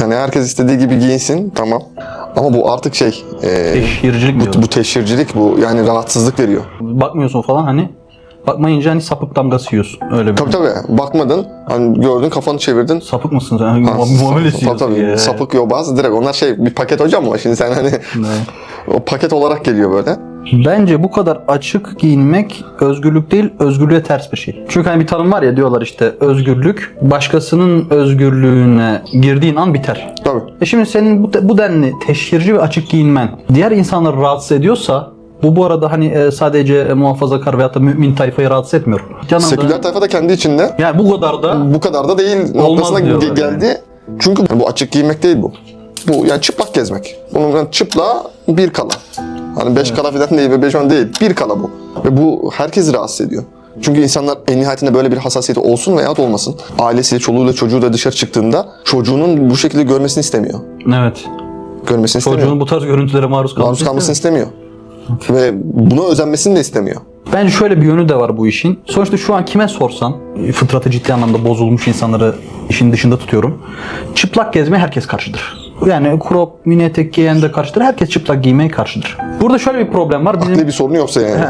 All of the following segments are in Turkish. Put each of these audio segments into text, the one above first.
Yani herkes istediği gibi giyinsin tamam. Ama bu artık şey e, Teşhircilik bu, diyorlar. bu teşhircilik bu yani rahatsızlık veriyor. Bakmıyorsun falan hani. Bakmayınca hani sapık damgası yiyorsun. Öyle bir. Tabii tabii bakmadın hani gördün kafanı çevirdin. Sapık mısın sen? Ha, muamele tabii, tabii, ya. sapık yobaz direkt onlar şey bir paket hocam ama şimdi sen hani Ne? o paket olarak geliyor böyle. Bence bu kadar açık giyinmek özgürlük değil, özgürlüğe ters bir şey. Çünkü hani bir tanım var ya diyorlar işte özgürlük başkasının özgürlüğüne girdiğin an biter. Tabii. E şimdi senin bu, bu denli teşhirci ve açık giyinmen diğer insanları rahatsız ediyorsa bu bu arada hani e, sadece e, muhafazakar veyahut da mümin tayfayı rahatsız etmiyor. Canım Seküler tayfa da kendi içinde yani bu kadar da bu kadar da değil noktasına geldi. Çünkü bu açık giymek değil bu. Bu yani çıplak gezmek. Bunun yani çıpla bir kala. Hani beş kala falan değil ve beş on değil. Bir kala bu. Ve bu herkesi rahatsız ediyor. Çünkü insanlar en nihayetinde böyle bir hassasiyeti olsun veya olmasın. Ailesiyle, çoluğuyla, çocuğu da dışarı çıktığında çocuğunun bu şekilde görmesini istemiyor. evet. Görmesini istemiyor. Çocuğun bu tarz görüntülere maruz kalması. Maruz kalmasını istemiyor. Ve buna özenmesini de istemiyor. Bence şöyle bir yönü de var bu işin. Sonuçta şu an kime sorsan, fıtratı ciddi anlamda bozulmuş insanları işin dışında tutuyorum. Çıplak gezmeye herkes karşıdır. Yani crop, mini etek giyen de karşıdır. Herkes çıplak giymeye karşıdır. Burada şöyle bir problem var. Bizim Ne bir sorunu yoksa yani.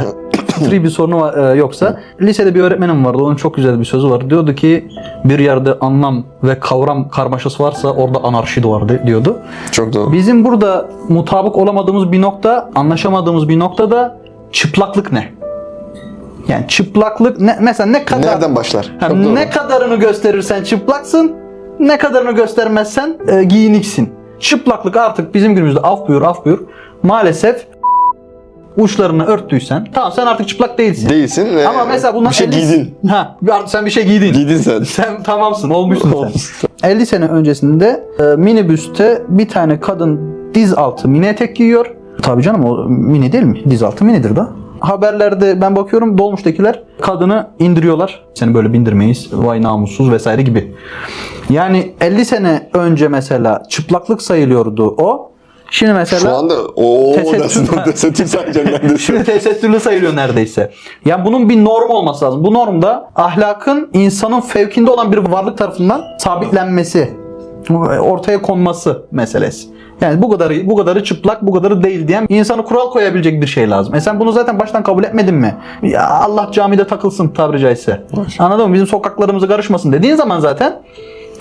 fıtri bir sorunu var- e, yoksa lisede bir öğretmenim vardı. Onun çok güzel bir sözü var. Diyordu ki bir yerde anlam ve kavram karmaşası varsa orada anarşi doğar diyordu. Çok doğru. Bizim burada mutabık olamadığımız bir nokta, anlaşamadığımız bir noktada çıplaklık ne? Yani çıplaklık ne, mesela ne kadar Nereden başlar? Ha, ne kadarını gösterirsen çıplaksın, ne kadarını göstermezsen e, giyiniksin. Çıplaklık artık bizim günümüzde af buyur af buyur. Maalesef uçlarını örttüysen tamam sen artık çıplak değilsin. Değilsin ve Ama mesela bundan bir şey 50 giydin. Ha, artık sen bir şey giydin. Giydin sen. Sen tamamsın, olmuşsun sen. 50 sene öncesinde e, minibüste bir tane kadın diz altı mini etek giyiyor. Tabii canım o mini değil mi? Diz altı minidir da. Haberlerde ben bakıyorum dolmuştakiler kadını indiriyorlar. Seni böyle bindirmeyiz. Vay namussuz vesaire gibi. Yani 50 sene önce mesela çıplaklık sayılıyordu o. Şimdi mesela Şu anda o Tesettür- tesettür sayacağım. Şimdi tesettürlü sayılıyor neredeyse. Yani bunun bir norm olması lazım. Bu normda ahlakın insanın fevkinde olan bir varlık tarafından sabitlenmesi, ortaya konması meselesi. Yani bu kadarı bu kadarı çıplak, bu kadarı değil diyen insanı kural koyabilecek bir şey lazım. E sen bunu zaten baştan kabul etmedin mi? Ya Allah camide takılsın tabiri caizse. Anladın mı? Bizim sokaklarımızı karışmasın dediğin zaman zaten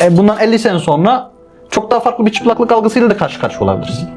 e, bundan 50 sene sonra çok daha farklı bir çıplaklık algısıyla da karşı karşıya olabilirsin.